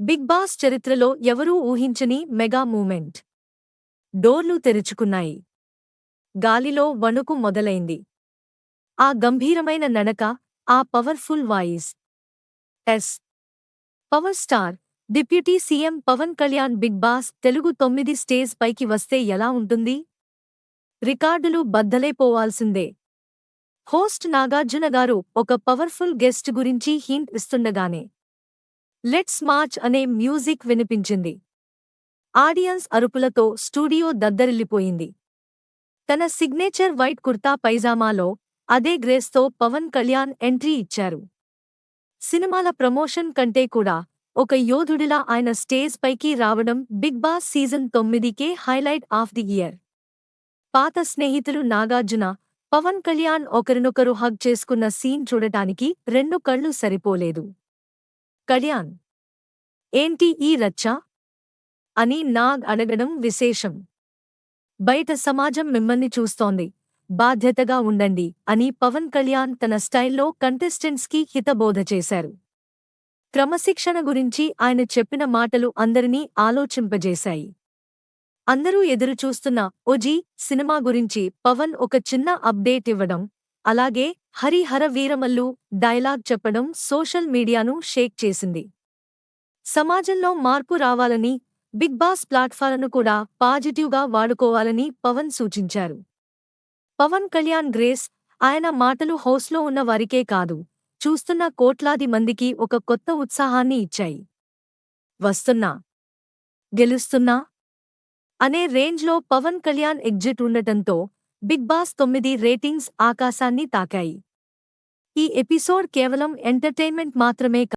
Big boss చరిత్రలో ఎవరూ ఊహించని మెగా మూమెంట్. డోర్లు తెరుచుకున్నాయి. గాలిలో వణుకు మొదలైంది. ఆ గంభీరమైన నడక ఆ powerful voice. Yes. Power star deputy CM Pawan Kalyan big boss Telugu తొమ్మిది స్టేజ్ పైకి వస్తే ఎలా ఉంటుంది? రికార్డులు బద్దలైపోవాల్సిందే. హోస్ట్ నాగార్జున గారు ఒక పవర్ఫుల్ గెస్ట్ గురించి హింట్ ఇస్తుండగానే లెట్స్ మార్చ్ అనే మ్యూజిక్ వినిపించింది. ఆడియన్స్ అరుపులతో స్టూడియో దద్దరిల్లిపోయింది. తన సిగ్నేచర్ వైట్ కుర్తా పైజామాలో అదే గ్రేస్తో పవన్ కళ్యాణ్ ఎంట్రీ ఇచ్చారు. సినిమాల ప్రమోషన్ కంటే కూడా ఒక యోధుడిలా ఆయన స్టేజ్ పైకి రావడం బిగ్ బాస్ సీజన్ తొమ్మిదికే హైలైట్ ఆఫ్ ది ఇయర్. పాత స్నేహితులు నాగార్జున పవన్ కళ్యాణ్ ఒకరినొకరు హగ్ చేసుకున్న సీన్ చూడటానికి రెండు కళ్ళు సరిపోలేదు. కళ్యాణ్. ఏంటి ఈ రచ్చ? అని నాగ్ అడగడం విశేషం. బయట సమాజం మిమ్మల్ని చూస్తోంది. బాధ్యతగా ఉండండి అని పవన్ కళ్యాణ్ తన స్టైల్లో కంటెస్టెంట్స్కి హితబోధ చేశారు. క్రమశిక్షణ గురించి ఆయన చెప్పిన మాటలు అందరినీ ఆలోచింపజేశాయి. అందరూ ఎదురుచూస్తున్న ఓజీ సినిమా గురించి పవన్ ఒక చిన్న అప్డేట్ ఇవ్వడం అలాగే హరిహర వీరమల్లు డైలాగ్ చెప్పడం సోషల్ మీడియాను షేక్ చేసింది. సమాజంలో మార్పు రావాలని బిగ్ బాస్ ప్లాట్ఫామ్ను కూడా పాజిటివ్గా వాడుకోవాలని పవన్ సూచించారు. పవన్ కళ్యాణ్ గ్రేస్ ఆయన మాటలు హౌస్లో ఉన్న వారికే కాదు చూస్తున్న కోట్లాది మందికి ఒక కొత్త ఉత్సాహాన్ని ఇచ్చాయి. వస్తున్నా? గెలుస్తున్నా? అనే రేంజ్లో పవన్ కళ్యాణ్ ఎగ్జిట్ ఉండటంతో బిగ్ బాస్ తొమ్మిది రేటింగ్స్ ఆకాశాన్ని తాకాయి ఈ ఎపిసోడ్ కేవలం ఎంటర్టైన్మెంట్ మాత్రమే